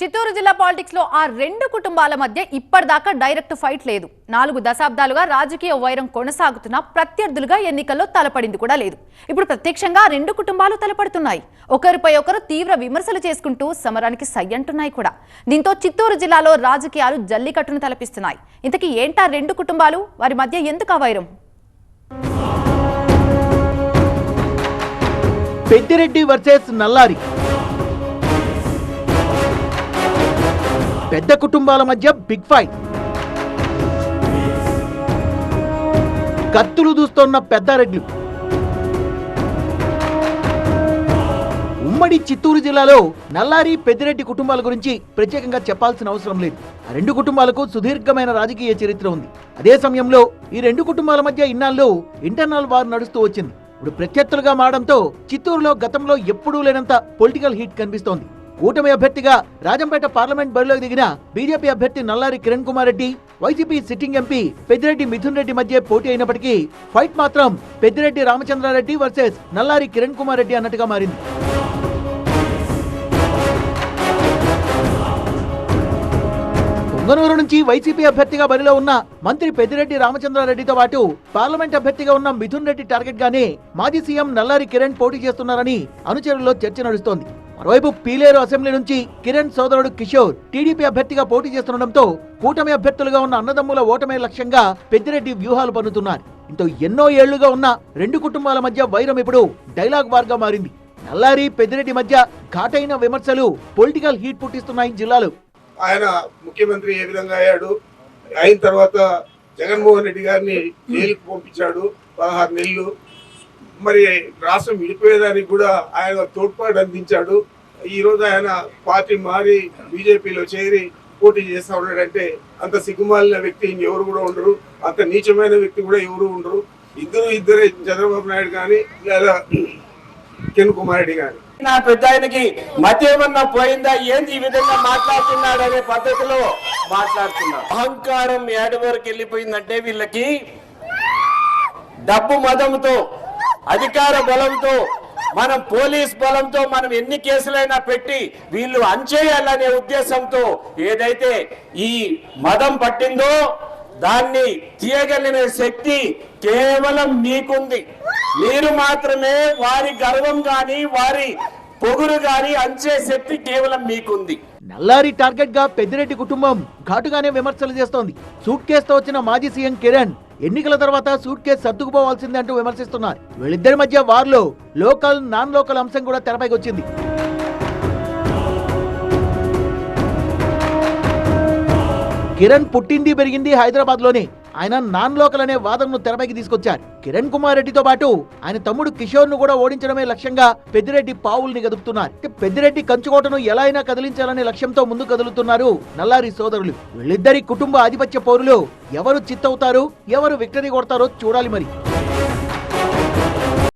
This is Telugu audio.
చిత్తూరు జిల్లా పాలిటిక్స్లో ఆ రెండు కుటుంబాల మధ్య ఇప్పటిదాకా డైరెక్ట్ ఫైట్ లేదు. నాలుగు దశాబ్దాలుగా రాజకీయ వైరం కొనసాగుతున్న ప్రత్యర్థులుగా ఎన్నికల్లో తలపడింది కూడా లేదు. ఇప్పుడు ప్రత్యక్షంగా రెండు కుటుంబాలు తలపడుతున్నాయి. ఒకరిపై ఒకరు తీవ్ర విమర్శలు చేసుకుంటూ సమరానికి సై అంటున్నాయి కూడా. దీంతో చిత్తూరు జిల్లాలో రాజకీయాలు జల్లికట్టును తలపిస్తున్నాయి. ఇంతకీ ఏంటా రెండు కుటుంబాలు? వారి మధ్య ఎందుకు ఆ వైరం? పెద్దిరెడ్డి వర్సెస్ నల్లారి పెద్ద కుటుంబాల మధ్య బిగ్ ఫైట్. కత్తులు దూస్తోన్న పెద్దారెడ్లు. ఉమ్మడి చిత్తూరు జిల్లాలో నల్లారి పెద్దిరెడ్డి కుటుంబాల గురించి ప్రత్యేకంగా చెప్పాల్సిన అవసరం లేదు. ఆ రెండు కుటుంబాలకు సుదీర్ఘమైన రాజకీయ చరిత్ర ఉంది. అదే సమయంలో ఈ రెండు కుటుంబాల మధ్య ఇన్నాళ్ళు ఇంటర్నల్ వార్ నడుస్తూ వచ్చింది. ఇప్పుడు ప్రత్యర్థులుగా మారడంతో చిత్తూరులో గతంలో ఎప్పుడూ లేనంత పొలిటికల్ హీట్ కనిపిస్తోంది. కూటమి అభ్యర్థిగా రాజంపేట పార్లమెంట్ బరిలోకి దిగిన బీజేపీ అభ్యర్థి Nallari Kiran Kumar Reddy YCP sitting MP Peddireddy Mithun Reddy మధ్య పోటీ అయినప్పటికీ ఫైట్ మాత్రం పెద్దిరెడ్డి రామచంద్రారెడ్డి వర్సెస్ నల్లారి కిరణ్ కుమార్ రెడ్డి అన్నట్టుగా మారింది. పొంగనూరు నుంచి వైసీపీ అభ్యర్థిగా బరిలో ఉన్న మంత్రి పెద్దిరెడ్డి రామచంద్రారెడ్డితో పాటు పార్లమెంట్ అభ్యర్థిగా ఉన్న మిథున్ రెడ్డి టార్గెట్ గానే మాజీ సీఎం నల్లారి కిరణ్ పోటీ చేస్తున్నారని అనుచరుల్లో చర్చ నడుస్తోంది. మరోవైపు పీలేరు అసెంబ్లీ నుంచి కిరణ్ సోదరుడు కిషోర్ టీడీపీ అభ్యర్థిగా పోటీ చేస్తుండటంతో కూటమి అభ్యర్థులుగా ఉన్న అన్నదమ్ముల ఓటమే లక్ష్యంగా పెద్దిరెడ్డి వ్యూహాలు పన్నుతున్నారు. ఇంతో ఎన్నో ఏళ్ళుగా ఉన్న రెండు కుటుంబాల మధ్య వైరం ఇప్పుడు డైలాగ్ వార్గా మారింది. నల్లారి పెద్దిరెడ్డి మధ్య ఘాటైన విమర్శలు పొలిటికల్ హీట్ పుట్టిస్తున్నాయి జిల్లాలో. ఆయన ముఖ్యమంత్రి ఏ విధంగా అయ్యాడు? అయిన తర్వాత జగన్మోహన్ రెడ్డి గారిని జైలుకు పంపించాడు. పదహారు నెలలు మరి రాష్ట్రం విడిపోయేదానికి కూడా ఆయన తోడ్పాటు అందించాడు. ఈ రోజు ఆయన పార్టీ మారి బీజేపీలో చేరి పోటీ చేస్తా ఉన్నాడంటే అంత సిగ్గుమాలిన వ్యక్తి ఎవరు కూడా ఉండరు. అంత నీచమైన వ్యక్తి కూడా ఎవరు ఉండరు. ఇద్దరు ఇద్దరే చంద్రబాబు నాయుడు కానీ లేదా కిరణ్ కుమార్ రెడ్డి కానీ. నా పెద్ద ఆయనకి మతి ఏమన్నా పోయిందా? ఏంది ఈ విధంగా మాట్లాడుతున్నాడు అనే పద్ధతిలో మాట్లాడుతున్నాడు అహంకారం ఏడు వరకు వెళ్ళిపోయిందంటే వీళ్ళకి డబ్బు మదంతో అధికార బలంతో మనం పోలీస్ బలంతో మనం ఎన్ని కేసులైనా పెట్టి వీళ్ళు అంచేయాలనే ఉద్దేశంతో ఏదైతే ఈ మదం పట్టిందో దాన్ని తీయగలిగిన శక్తి కేవలం మీకుంది. మీరు మాత్రమే వారి గర్వం కానీ వారి పొగురు కానీ అంచే శక్తి కేవలం మీకుంది. నల్లారి టార్గెట్గా పెద్దిరెడ్డి కుటుంబం ఘాటుగానే విమర్శలు చేస్తోంది. సూట్ కేసుతో వచ్చిన మాజీ సీఎం కిరణ్ ఎన్నికల తర్వాత సూట్ కేసు సర్దుకుపోవాల్సిందే అంటూ విమర్శిస్తున్నారు. వీళ్ళిద్దరి మధ్య వార్లో లోకల్ నాన్ లోకల్ అంశం కూడా తెరపైకి వచ్చింది. కిరణ్ పుట్టింది పెరిగింది హైదరాబాద్లోనే ఆయన నాన్ లోకల్ అనే వాదనను తెరపైకి తీసుకొచ్చారు. కిరణ్ కుమార్ రెడ్డితో పాటు ఆయన తమ్ముడు కిషోర్ను కూడా ఓడించడమే లక్ష్యంగా పెద్దిరెడ్డి పావుల్ని కదుపుతున్నారు పెద్దిరెడ్డి కంచుకోటను ఎలా అయినా కదిలించాలనే లక్ష్యంతో ముందు కదులుతున్నారు నల్లారి సోదరులు. వీళ్ళిద్దరి కుటుంబ ఆధిపత్య పౌరులు ఎవరు చిత్తవుతారు ఎవరు విక్టరీ కొడతారో చూడాలి మరి.